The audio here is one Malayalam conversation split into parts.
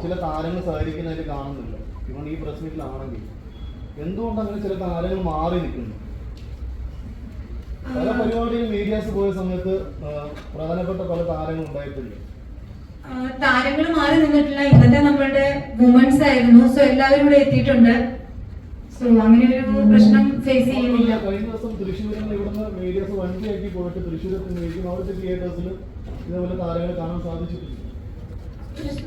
ചില താരങ്ങൾ സഹകരിക്കുന്നതായിട്ട് കാണുന്നില്ല. ഇവൺ ഈ പ്രസ് മീറ്റിലാണെങ്കിൽ എന്തുകൊണ്ട് അങ്ങനെ ചില താരങ്ങൾ മാറി നിൽക്കുന്നു? പല പരിപാടിയിൽ മീഡിയാസ് പോയ സമയത്ത് പ്രധാനപ്പെട്ട പല താരങ്ങൾ ഉണ്ടായിട്ടില്ല താരങ്ങൾ മാറി നിന്നിട്ടില്ല. ഇന്നത്തെ നമ്മളുടെ വുമൻസ് ആയിരുന്നു. സോ എല്ലാവരും ഇവിടെ എത്തിയിട്ടുണ്ട്. സോ അങ്ങനെ ഒരു പ്രശ്നം ഫേസ് ചെയ്യുന്നില്ല. കഴിഞ്ഞ ദിവസം തൃശ്ശൂരിൽ ഇവിടുന്ന് മീഡിയാസ് വണ്ടിയാക്കി പോയിട്ട് തൃശ്ശൂരിൽ അവിടുത്തെ തിയേറ്റേഴ്സിൽ ഇതേപോലെ താരങ്ങളെ കാണാൻ സാധിച്ചിട്ടില്ല.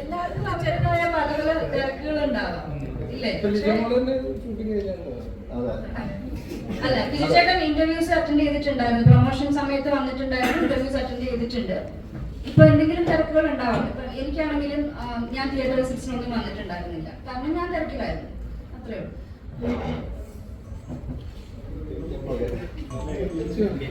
എല്ലാവർക്കും അവരുടേതായ പലകൾ പല തിരക്കുകളുണ്ടാവാം. ഇല്ലേ? അല്ല ബിജുചേട്ടൻ ഇന്റർവ്യൂസ് അറ്റൻഡ് ചെയ്തിട്ടുണ്ടായിരുന്നു. പ്രൊമോഷൻ സമയത്ത് വന്നിട്ടുണ്ടായിരുന്നു ഇന്റർവ്യൂസ് അറ്റൻഡ് ചെയ്തിട്ടുണ്ട്. ഇപ്പൊ എന്തെങ്കിലും തിരക്കുകൾ ഉണ്ടാവും ഇപ്പൊ എനിക്കാണെങ്കിലും ഞാൻ തിയേറ്റർ സിക്സിനൊന്നും വന്നിട്ടുണ്ടായിരുന്നില്ല. കാരണം ഞാൻ തിരക്കിലായിരുന്നു. അത്രേ ഉള്ളൂ. ഓക്കെ.